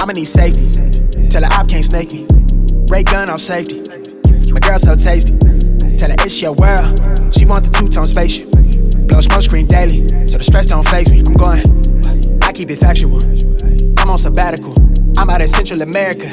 I'ma need safety. Tell her op can't snake me. Ray gun off safety. My girl so tasty. Tell her it's your world. She want the two-tone spaceship. Blow smoke screen daily, so the stress don't phase me. I'm going. I keep it factual. I'm on sabbatical. I'm out of Central America.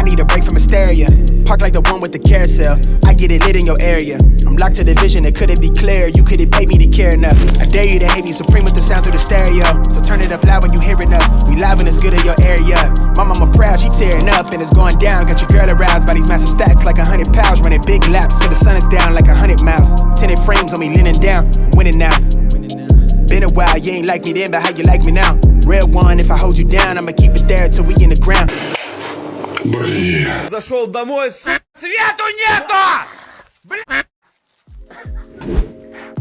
I need a break from hysteria. Park like the one with the carousel. I get it lit in your area. I'm locked to the vision, it couldn't be clear. You couldn't pay me to care enough. I dare you to hate me supreme with the sound through the stereo. So turn it up loud when you hearing us. We live and it's good in your area. My mama proud, she tearing up and it's going down. Got your girl aroused by these massive stacks like a hundred pounds. Running big laps till the sun is down like a hundred miles. Tinted frames on me leaning down. I'm winning now. Been a while, you ain't like me then, but how you like me now? Real one, if I hold you down, I'ma keep it there till we in the ground. Блін. Зашел домой, с... Свету нету!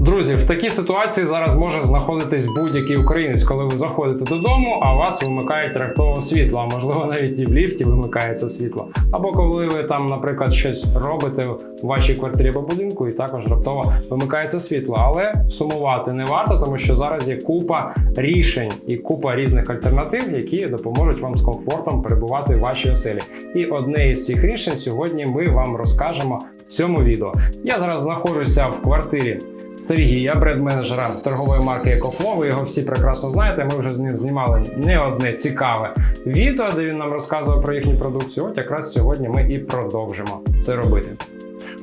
Друзі, в такій ситуації зараз може знаходитись будь-який українець, коли ви заходите додому, а вас вимикають раптово світло, а можливо навіть і в ліфті вимикається світло. Або коли ви там, наприклад, щось робите в вашій квартирі або будинку, і також раптово вимикається світло. Але сумувати не варто, тому що зараз є купа рішень і купа різних альтернатив, які допоможуть вам з комфортом перебувати в вашій оселі. І одне із цих рішень сьогодні ми вам розкажемо в цьому відео. Я зараз знаходжуся в квартирі. Сергія, бренд-менеджера торгової марки EcoFlow. Ви його всі прекрасно знаєте. Ми вже з ним знімали не одне цікаве відео, де він нам розказував про їхню продукцію. От якраз сьогодні ми і продовжимо це робити.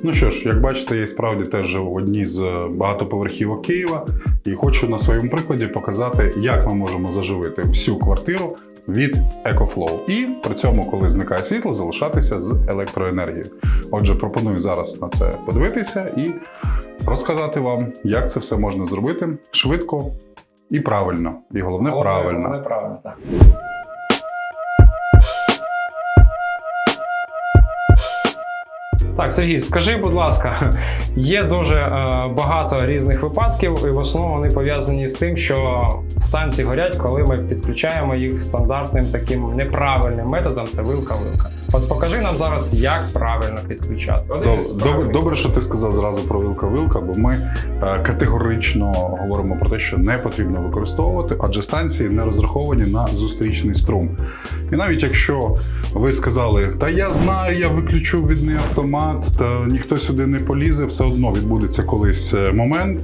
Ну що ж, як бачите, я справді теж живу в одній з багатоповерхівок Києва і хочу на своєму прикладі показати, як ми можемо заживити всю квартиру від EcoFlow. І при цьому, коли зникає світло, залишатися з електроенергією. Отже, пропоную зараз на це подивитися і розказати вам, як це все можна зробити швидко і правильно. І головне, правильно. Головне правильно, так. Так, Сергій, скажи, будь ласка, є дуже е, багато різних випадків, і в основному вони пов'язані з тим, що станції горять, коли ми підключаємо їх стандартним таким неправильним методом. Це вилка-вилка. От покажи нам зараз, як правильно підключати. Добре, добре, що ти сказав зразу про вилка-вилка, бо ми е, категорично говоримо про те, що не потрібно використовувати, адже станції не розраховані на зустрічний струм. І навіть якщо ви сказали, та я знаю, я виключу відний автомат, та ніхто сюди не полізе, все одно відбудеться колись е, момент.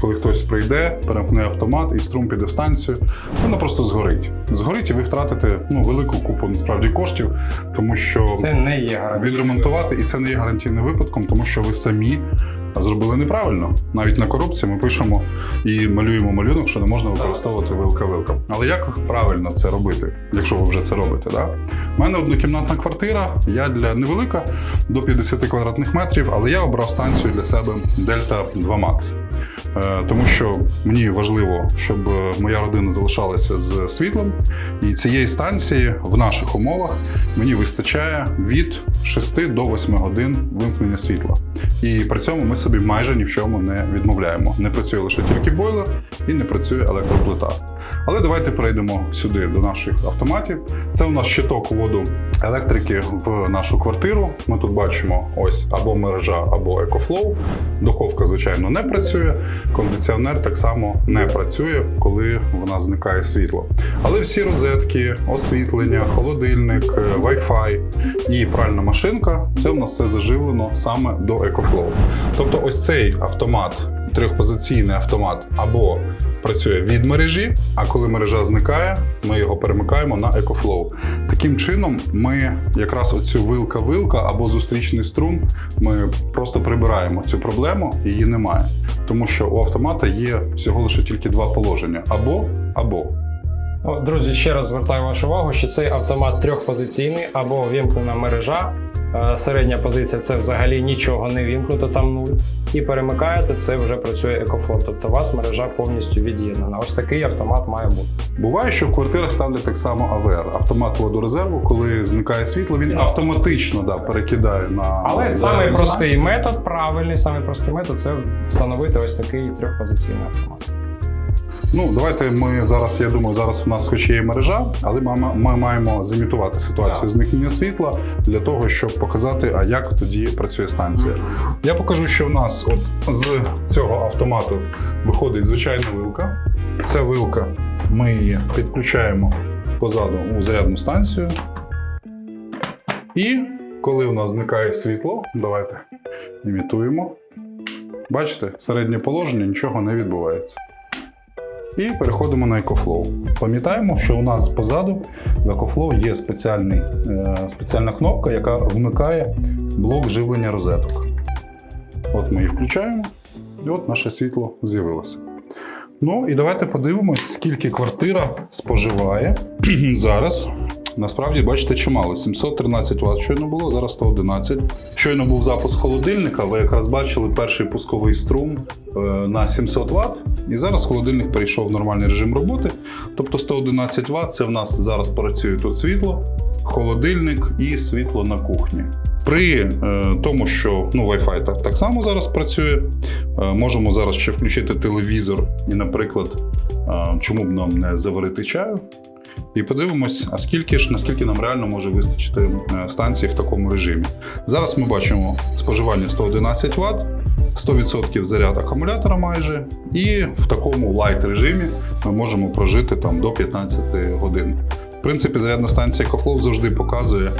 Коли хтось прийде, перемкне автомат і струм піде в станцію, Вона просто згорить. Згорить, і ви втратите ну, велику купу насправді коштів, тому що Це не є відремонтувати, і це не є гарантійним випадком, тому що ви самі зробили неправильно. Навіть на корупції ми пишемо і малюємо малюнок, що не можна використовувати вилка-вилка. Але як правильно це робити, якщо ви вже це робите? Да? У мене однокімнатна квартира, я для невелика до 50 квадратних метрів, але я обрав станцію для себе Delta 2 Max. Е, Тому що мені важливо, щоб е, моя родина залишалася з світлом, і цієї станції в наших умовах мені вистачає від 6 до 8 годин вимкнення світла. І при цьому ми собі майже ні в чому не відмовляємо. Не працює лише тільки бойлер і не працює електроплита. Але давайте перейдемо сюди до наших автоматів. Це у нас щиток воду електрики в нашу квартиру. Ми тут бачимо ось або мережа, або EcoFlow. Духовка, звичайно, не працює. Кондиціонер так само не працює, коли в нас зникає світло. Але всі розетки, освітлення, холодильник, е, Wi-Fi і пральна машинка це в нас все заживлено саме до EcoFlow. Тобто, ось цей автомат, трьохпозиційний автомат, або працює від мережі, а коли мережа зникає, ми його перемикаємо на EcoFlow. Таким чином, ми якраз оцю вилка-вилка або зустрічний струм, ми просто прибираємо цю проблему, її немає. Тому що у автомата є всього лише тільки два положення: або або. Друзі, ще раз звертаю вашу увагу, що цей автомат трьохпозиційний або вімкнена мережа. Е, Середня позиція це взагалі нічого не вімкнуто, там нуль. І перемикаєте, це вже працює екофлот. Тобто у вас мережа повністю від'єднана. Ось такий автомат має бути. Буває, що в квартирах ставлять так само АВР, автомат водорезерву, коли зникає світло, він Ну, автоматично да, перекидає на Але самий простий метод, правильний, самий простий метод це встановити ось такий трьохпозиційний автомат. Ну, давайте ми зараз, я думаю, зараз у нас хоч є і мережа, але ми, ми маємо зімітувати ситуацію Так. зникнення світла для того, щоб показати, а як тоді працює станція. Я покажу, що в нас от з цього автомату виходить звичайна вилка. Ця вилка, ми її підключаємо позаду у зарядну станцію. І коли у нас зникає світло, давайте імітуємо. Бачите, середнє положення нічого не відбувається. І переходимо на EcoFlow. Пам'ятаємо, що у нас позаду в EcoFlow є спеціальний, е, спеціальна кнопка, яка вмикає блок живлення розеток. От ми її включаємо, і от наше світло з'явилося. Ну і давайте подивимось, скільки квартира споживає зараз. Насправді, бачите, чимало. 713 Вт щойно було, зараз 111. Щойно був запуск холодильника. Ви якраз бачили перший пусковий струм на 700 Вт. І зараз холодильник перейшов в нормальний режим роботи. Тобто 111 Вт це в нас зараз працює тут світло, холодильник і світло на кухні. При е, тому, що ну, Wi-Fi так, так само зараз працює, е, можемо зараз ще включити телевізор і, наприклад, е, чому б нам не заварити чаю. І подивимось, а скільки ж наскільки нам реально може вистачити е, станції в такому режимі. Зараз ми бачимо споживання 111 Вт, 100% заряд акумулятора майже, і в такому лайт режимі ми можемо прожити там до 15 годин. В принципі, зарядна станція EcoFlow завжди показує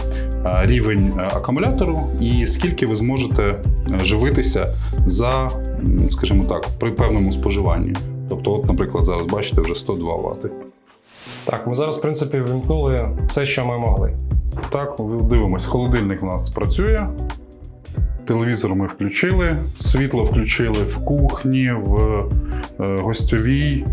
е, рівень е, акумулятору і скільки ви зможете е, живитися за, скажімо так, при певному споживанні. Тобто, от, наприклад, зараз бачите вже 102 Вт. Так, ми зараз, в принципі, вимкнули все, що ми могли. Так, дивимось, холодильник у нас працює. Телевізор ми включили, світло включили в кухні, в е, гостьовій,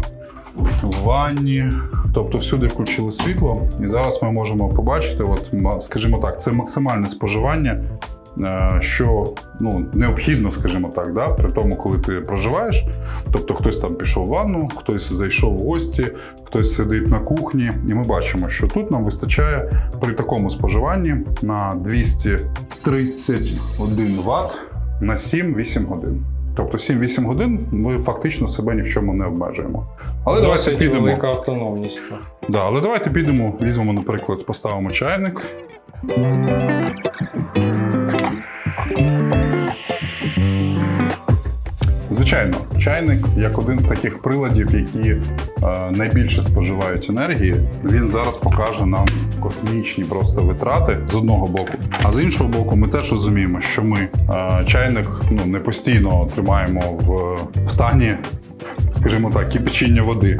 в ванні. Тобто всюди включили світло. І зараз ми можемо побачити, от, скажімо так, це максимальне споживання, що ну, необхідно, скажімо так, да, при тому, коли ти проживаєш. Тобто хтось там пішов в ванну, хтось зайшов в гості, хтось сидить на кухні, і ми бачимо, що тут нам вистачає при такому споживанні на 231 Вт на 7-8 годин. Тобто 7-8 годин ми фактично себе ні в чому не обмежуємо. Але давайте підемо. велика автономність. Да, але давайте підемо, візьмемо, наприклад, поставимо чайник. Звичайно, чайник як один з таких приладів, які е, найбільше споживають енергії, він зараз покаже нам космічні просто витрати з одного боку. А з іншого боку, ми теж розуміємо, що ми е, чайник ну, не постійно тримаємо в, стані, скажімо так, кипячіння води.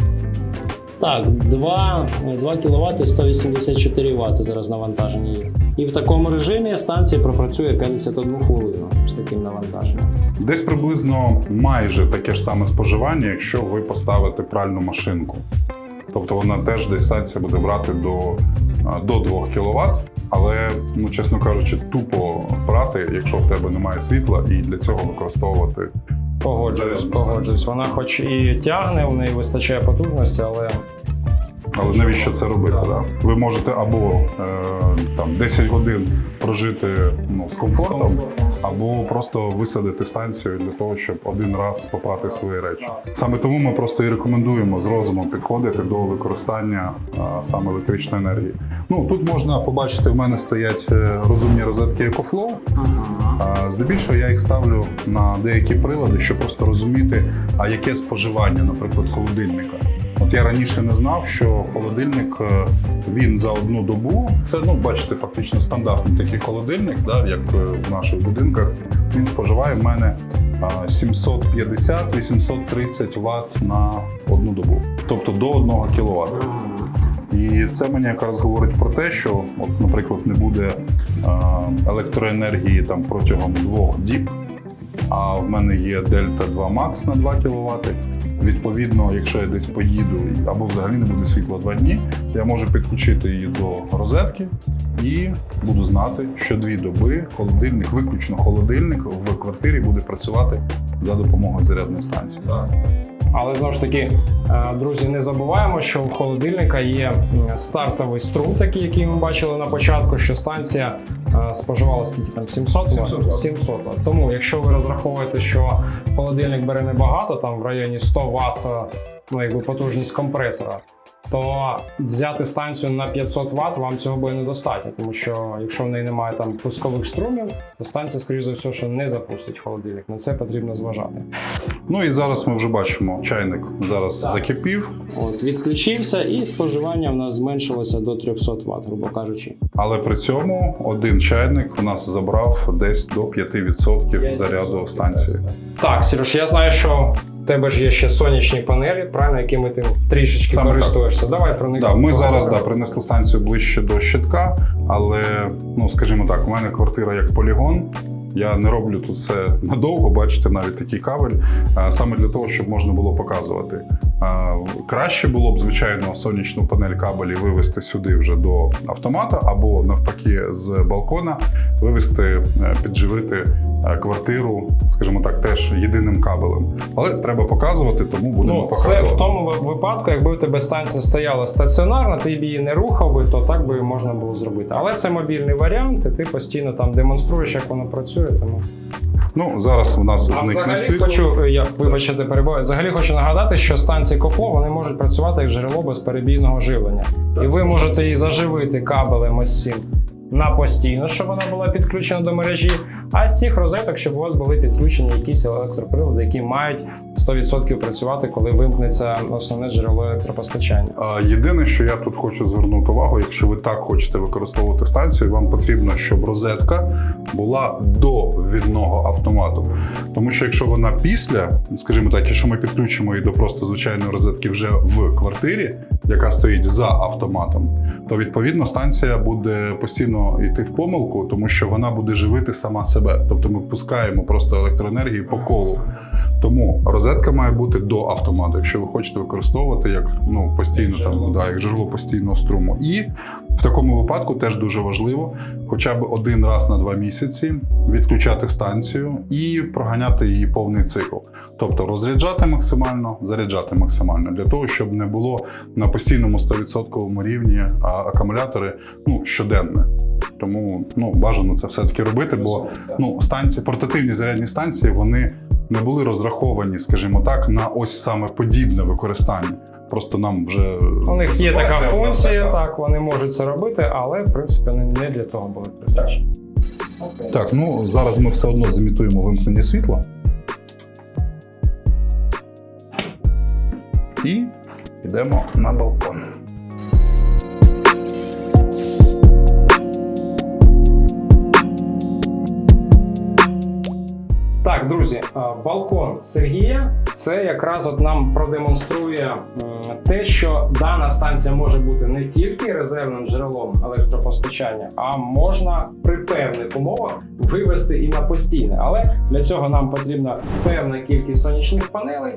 Так, 2, 2 кВт 184 Вт зараз навантаження є. І в такому режимі станція пропрацює 51 хвилину з таким навантаженням. Десь приблизно майже таке ж саме споживання, якщо ви поставите пральну машинку. Тобто вона теж десь буде брати до, до 2 кВт, але, ну, чесно кажучи, тупо прати, якщо в тебе немає світла, і для цього використовувати. Погоджуюсь, погоджуюсь. Вона хоч і тягне, у неї вистачає потужності, але Але навіщо це робити? Да? Ви можете або е, там 10 годин прожити ну, з комфортом, або просто висадити станцію для того, щоб один раз попрати свої речі. Саме тому ми просто і рекомендуємо з розумом підходити до використання а, саме електричної енергії. Ну тут можна побачити, в мене стоять е, розумні розетки EcoFlow. А, Здебільшого я їх ставлю на деякі прилади, щоб просто розуміти, а яке споживання, наприклад, холодильника. От я раніше не знав, що холодильник е, він за одну добу, це ну бачите, фактично стандартний такий холодильник, да, як е, в наших будинках. Він споживає в мене 750-830 Вт на одну добу, тобто до 1 кВт. І це мені якраз говорить про те, що, от, наприклад, не буде електроенергії там протягом двох діб, а в мене є Delta 2 Max на 2 кВт. Відповідно, якщо я десь поїду або взагалі не буде світла два дні, я можу підключити її до розетки і буду знати, що дві доби холодильник, виключно холодильник в квартирі буде працювати за допомогою зарядної станції. Але знову ж таки, е, друзі, не забуваємо, що у холодильника є стартовий струм, такий, який ми бачили на початку, що станція е, споживала скільки там 700 Вт? 700 Вт. Тому, якщо ви розраховуєте, що холодильник бере небагато, там в районі 100 Вт, ну якби потужність компресора, то взяти станцію на 500 Вт вам цього буде недостатньо, тому що якщо в неї немає там пускових струмів, то станція, скоріш за все, що не запустить холодильник. На це потрібно зважати. Ну і зараз ми вже бачимо, чайник зараз закипів, От, відключився, і споживання в нас зменшилося до 300 Вт, грубо кажучи. але при цьому один чайник у нас забрав десь до 5% заряду станції. Так, Сереж, я знаю, що в тебе ж є ще сонячні панелі, правильно, якими ти трішечки Саме користуєшся. Давай про них. Да, ми зараз да, принесли станцію ближче до щитка, але ну скажімо так, у мене квартира як полігон. Я не роблю тут це надовго, бачите, навіть такий кабель, саме для того, щоб можна було показувати. Краще було б, звичайно, сонячну панель кабелі вивести сюди вже до автомата, або навпаки, з балкона вивести, е, підживити е, квартиру, скажімо так, теж єдиним кабелем. Але треба показувати, тому будемо Ну, це показувати. в тому випадку, якби в тебе станція стояла стаціонарно, ти б її не рухав би, то так би можна було зробити. Але це мобільний варіант, і ти постійно там демонструєш, як воно працює. Тому Ну зараз у нас а зникне не світло. хочу, е, я вибачте, перебуваю. Взагалі хочу нагадати, що станції Кофло вони можуть працювати як джерело безперебійного живлення, і ви можете її заживити кабелем ось цим на постійно, щоб вона була підключена до мережі. А з цих розеток, щоб у вас були підключені якісь електроприлади, які мають 100% працювати, коли вимкнеться основне джерело електропостачання. Єдине, що я тут хочу звернути увагу, якщо ви так хочете використовувати станцію, вам потрібно, щоб розетка була до відного автомату. Тому що якщо вона після, скажімо так, якщо ми підключимо її до просто звичайної розетки вже в квартирі, яка стоїть за автоматом, то відповідно станція буде постійно йти в помилку, тому що вона буде живити сама себе. Тобто ми пускаємо просто електроенергію по колу. Тому розетка має бути до автомату, якщо ви хочете використовувати як ну постійно там да, як джерело постійного струму. І в такому випадку теж дуже важливо, хоча б один раз на два місяці відключати станцію і проганяти її повний цикл. Тобто розряджати максимально, заряджати максимально для того, щоб не було на постійному 100% рівні а, акумулятори ну щоденне. Тому ну бажано це все таки робити, бо ну станції, портативні зарядні станції, вони не були розраховані, скажімо так, на ось саме подібне використання. Просто нам вже У них є така функція, так, так вони можуть це робити, але в принципі не не для того були призначені. Так, ну зараз ми все одно зімітуємо вимкнення світла. І йдемо на балкон. Так, друзі, е, балкон Сергія це якраз от нам продемонструє те, що дана станція може бути не тільки резервним джерелом електропостачання, а можна при певних умовах вивести і на постійне. Але для цього нам потрібна певна кількість сонячних панелей.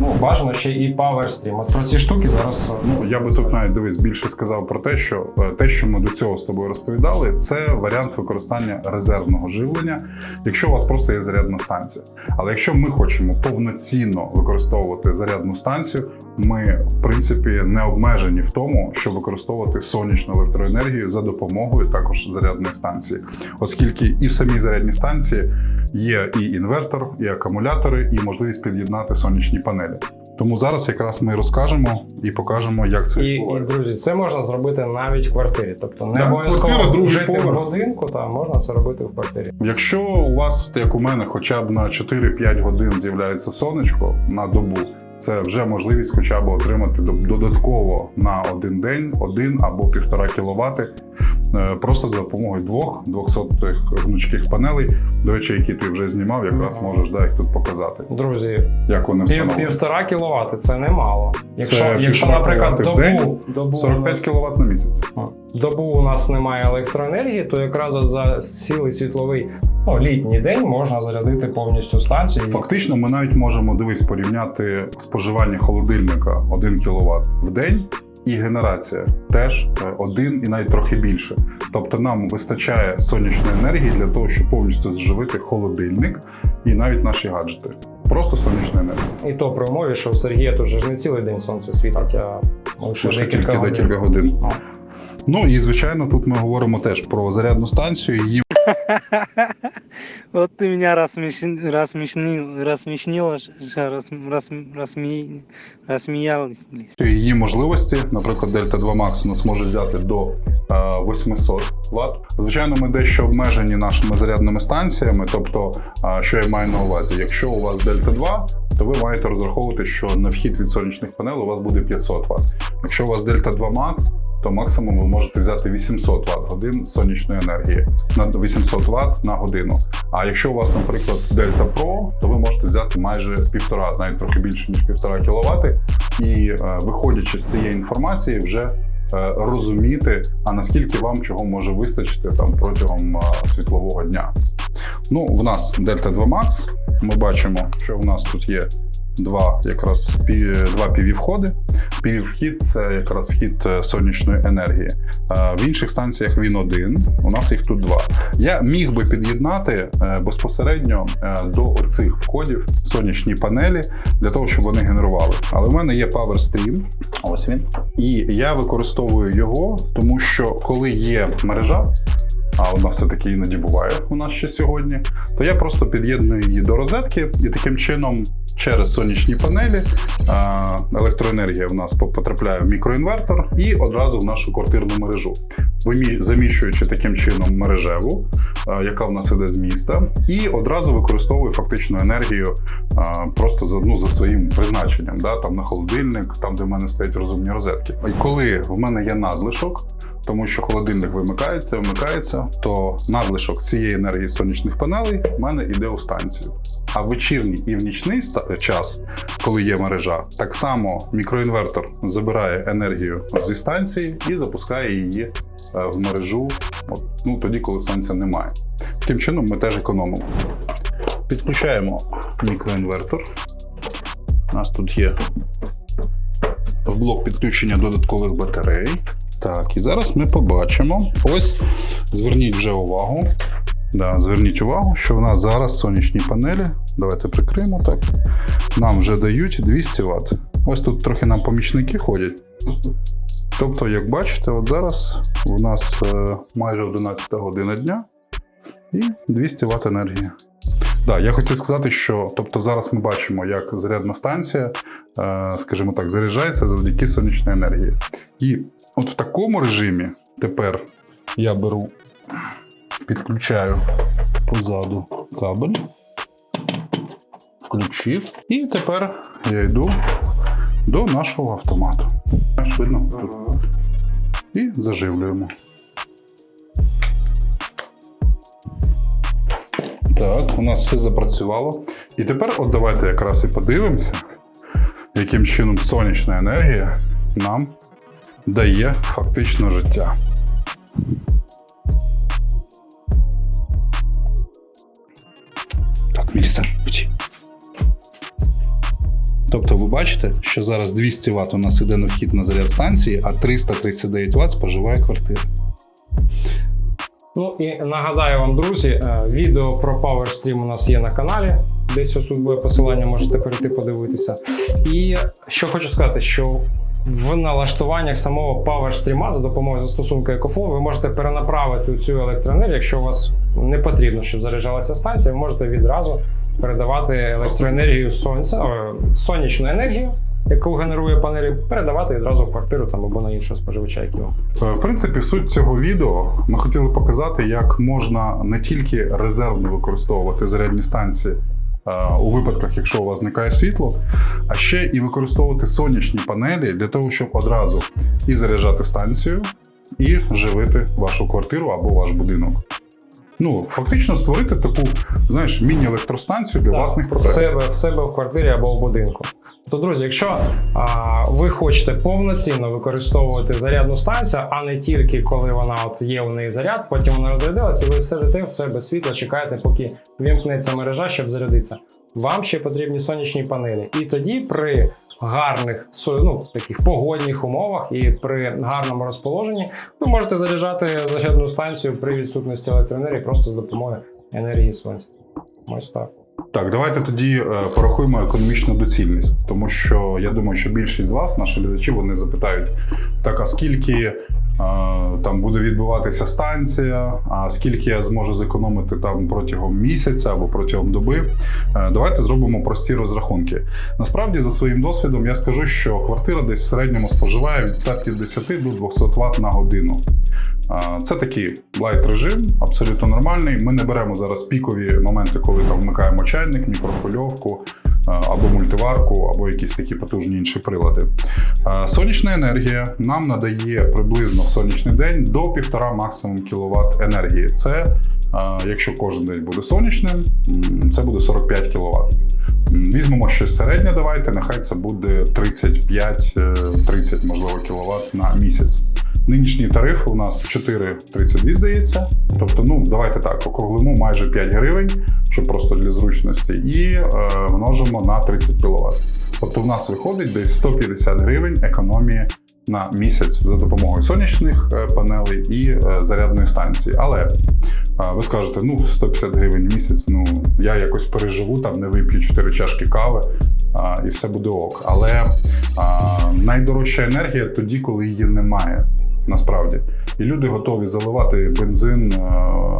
Ну, бажано ще і PowerStream. От про ці штуки зараз. е, Ну я би тут навіть дивись більше сказав про те, що е, те, що ми до цього з тобою розповідали, це варіант використання резервного живлення, якщо у вас просто є зарядна станція. Але якщо ми хочемо повноцінно використовувати зарядну станцію, ми в принципі не обмежені в тому, щоб використовувати сонячну електроенергію за допомогою також зарядної станції, оскільки і в самій зарядній станції є і інвертор, і акумулятори, і можливість під'єднати сонячні панелі. Тому зараз якраз ми розкажемо і покажемо, як це І, і друзі, це можна зробити навіть в квартирі. Тобто не обов'язково жити в будинку, та можна це робити в квартирі. Якщо у вас, як у мене, хоча б на 4-5 годин з'являється сонечко на добу, це вже можливість хоча б отримати до- додатково на один день один або півтора кіловати просто за допомогою двох 200 гнучких панелей. До речі, які ти вже знімав, якраз можеш да, їх тут показати. Друзі, Як вони пів, півтора кіловати це немало. Якщо, Це якщо наприклад, добу, день, добу, 45 у кВт на місяць. добу у нас немає електроенергії, то якраз за цілий світловий ну, літній день можна зарядити повністю станцію. Фактично, ми навіть можемо дивись порівняти споживання холодильника 1 кВт в день. І генерація теж е, один і навіть трохи більше. Тобто нам вистачає сонячної енергії для того, щоб повністю зживити холодильник і навіть наші гаджети. Просто сонячна енергія. І то при умові, що в Сергія тут ж не цілий день сонце світить, а лише декілька годин. декілька годин. Ну і звичайно, тут ми говоримо теж про зарядну станцію. Її Вот ты меня рассме- рассмеялись. її можливості, наприклад, Delta 2 Max у нас може взяти до е, 800 Вт. Звичайно, ми дещо обмежені нашими зарядними станціями. Тобто, е, що я маю на увазі, якщо у вас Delta 2, то ви маєте розраховувати, що на вхід від сонячних панелей у вас буде 500 Вт. Якщо у вас Delta 2 Max, то максимум ви можете взяти 800 Вт годин сонячної енергії на 800 Вт на годину. А якщо у вас, наприклад, Delta Pro, то ви можете взяти майже півтора, навіть трохи більше ніж півтора кВт, і е, виходячи з цієї інформації, вже е, розуміти, а наскільки вам чого може вистачити там протягом е, світлового дня. Ну, в нас Delta 2 Max. Ми бачимо, що в нас тут є два якраз пі- два піввходи. Піввхід це якраз вхід е, сонячної енергії. Е, В інших станціях він один. У нас їх тут два. Я міг би під'єднати е, безпосередньо до цих входів сонячні панелі для того, щоб вони генерували. Але в мене є PowerStream. Ось він. І я використовую його, тому що коли є мережа, а вона все-таки іноді буває у нас ще сьогодні, то я просто під'єдную її до розетки і таким чином через сонячні панелі електроенергія в нас потрапляє в мікроінвертор і одразу в нашу квартирну мережу, заміщуючи таким чином мережеву, яка в нас іде з міста, і одразу використовую фактично енергію просто за, ну, за своїм призначенням, да, там на холодильник, там, де в мене стоять розумні розетки. І коли в мене є надлишок, тому що холодильник вимикається, вмикається, то надлишок цієї енергії сонячних панелей в мене йде у станцію. А в вечірній і в нічний час, коли є мережа, так само мікроінвертор забирає енергію зі станції і запускає її е, в мережу ну, тоді, коли сонця немає. Таким чином ми теж економимо. Підключаємо мікроінвертор. У нас тут є в блок підключення додаткових батарей. Так, і зараз ми побачимо. Ось зверніть вже увагу. Да, зверніть увагу, що в нас зараз сонячні панелі. Давайте прикриємо так. Нам вже дають 200 Вт. Ось тут трохи нам помічники ходять. Тобто, як бачите, от зараз у нас е, майже 11 година дня і 200 Вт енергії. Да, я хотів сказати, що тобто зараз ми бачимо, як зарядна станція, е, скажімо так, заряджається завдяки сонячній енергії. І от в такому режимі тепер я беру, підключаю позаду кабель, включив, і тепер я йду до нашого автомату. Видно тут. І заживлюємо. Так, у нас все запрацювало. І тепер от давайте якраз і подивимося, яким чином сонячна енергія нам дає фактично життя. Так, вчи. Тобто ви бачите, що зараз 200 Вт у нас іде на вхід на заряд станції, а 339 Вт споживає квартира. Ну і нагадаю вам, друзі, е, відео про PowerStream у нас є на каналі. Десь ось тут буде посилання, можете перейти подивитися. І що хочу сказати, що в налаштуваннях самого PowerStream за допомогою застосунку EcoFlow ви можете перенаправити цю електроенергію, якщо у вас не потрібно, щоб заряджалася станція, ви можете відразу передавати електроенергію сонця, е, сонячну енергію, яку генерує панелі, передавати відразу в квартиру там або на іншого споживача, вам Е, В принципі, суть цього відео ми хотіли показати, як можна не тільки резервно використовувати зарядні станції е, у випадках, якщо у вас зникає світло, а ще і використовувати сонячні панелі для того, щоб одразу і заряджати станцію, і живити вашу квартиру або ваш будинок. Ну, фактично створити таку, знаєш, міні-електростанцію для власних в потреб. себе, в себе в квартирі або в будинку. То, друзі, якщо а, ви хочете повноцінно використовувати зарядну станцію, а не тільки коли вона от є у неї заряд, потім вона розрядилася, і ви все життя в себе світло чекаєте, поки вімкнеться мережа, щоб зарядитися. Вам ще потрібні сонячні панелі. І тоді при гарних ну, таких погодних умовах і при гарному розположенні ви можете заряджати зарядну станцію при відсутності електроенергії просто з допомогою енергії сонця. Ось так. Так, давайте тоді е, порахуємо економічну доцільність, тому що я думаю, що більшість з вас, наші глядачі, вони запитають: так, а скільки там буде відбуватися станція, а скільки я зможу зекономити там протягом місяця або протягом доби. Е, Давайте зробимо прості розрахунки. Насправді, за своїм досвідом, я скажу, що квартира десь в середньому споживає від 150 до 200 Вт на годину. Це такий лайт режим, абсолютно нормальний. Ми не беремо зараз пікові моменти, коли там вмикаємо чайник, мікрохвильовку або мультиварку, або якісь такі потужні інші прилади. Сонячна енергія нам надає приблизно в сонячний день до 1,5 максимум кВт енергії. Це якщо кожен день буде сонячним, це буде 45 кВт. Візьмемо щось середнє, давайте, нехай це буде 35-30, можливо, кВт на місяць. Нинішній тариф у нас 4,32, здається. Тобто, ну давайте так, округлимо майже 5 гривень, щоб просто для зручності, і е, множимо на 30 кВт. Тобто, в нас виходить десь 150 гривень економії на місяць за допомогою сонячних е, панелей і е, зарядної станції. Але ви скажете, ну 150 гривень місяць, ну я якось переживу, там не вип'ю 4 чашки кави і все буде ок. Але найдорожча енергія тоді, коли її немає. Насправді, і люди готові заливати бензин е,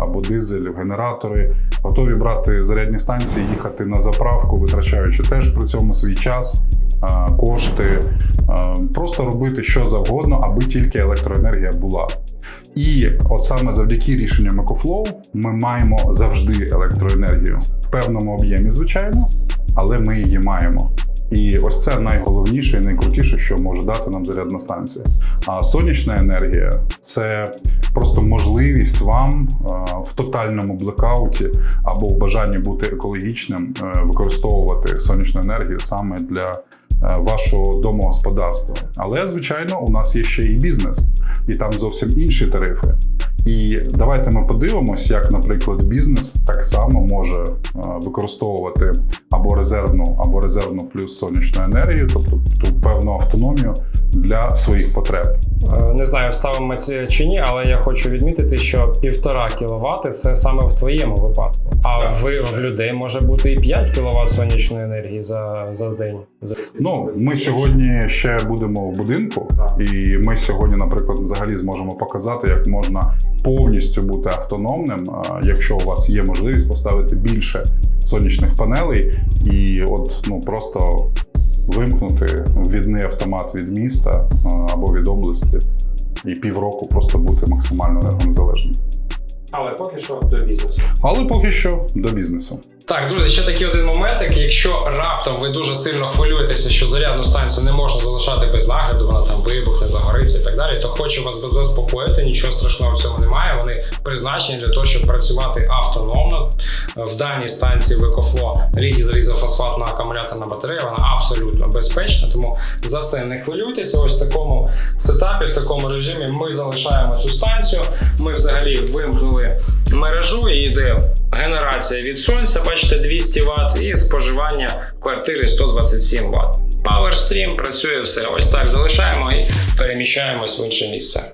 або дизель в генератори, готові брати зарядні станції, їхати на заправку, витрачаючи теж при цьому свій час, е, кошти, е, просто робити що завгодно, аби тільки електроенергія була. І от саме завдяки рішенням EcoFlow ми маємо завжди електроенергію в певному об'ємі, звичайно, але ми її маємо. І ось це найголовніше і найкрутіше, що може дати нам зарядна станція. А сонячна енергія це просто можливість вам е, в тотальному блекауті або в бажанні бути екологічним е, використовувати сонячну енергію саме для е, вашого домогосподарства. Але звичайно, у нас є ще і бізнес, і там зовсім інші тарифи. І давайте ми подивимось, як, наприклад, бізнес так само може е, використовувати або резервну, або резервну плюс сонячну енергію, тобто ту певну автономію для своїх потреб. Е, Не знаю, вставимо це чи ні, але я хочу відмітити, що півтора кіловати це саме в твоєму випадку. А ви в людей може бути і 5 кВт сонячної енергії за, за день. За- Ну, ми сьогодні ще будемо в будинку, і ми сьогодні, наприклад, взагалі зможемо показати, як можна повністю бути автономним, якщо у вас є можливість поставити більше сонячних панелей, і от ну просто вимкнути ввідний автомат від міста або від області, і півроку просто бути максимально енергонезалежним. Але поки що до бізнесу. Але поки що до бізнесу. Так, друзі, ще такий один моментик. Якщо раптом ви дуже сильно хвилюєтеся, що зарядну станцію не можна залишати без нагляду, вона там вибухне, загориться і так далі, то хочу вас заспокоїти. Нічого страшного в цьому немає. Вони призначені для того, щоб працювати автономно. В даній станції в EcoFlow літій залізофосфатна акумуляторна батарея, вона абсолютно безпечна. Тому за це не хвилюйтеся. Ось в такому сетапі, в такому режимі ми залишаємо цю станцію. Ми взагалі вимкнули мережу і йде генерація від сонця, бачите, 200 Вт, і споживання квартири 127 Вт. PowerStream працює все. Ось так залишаємо і переміщаємось в інше місце.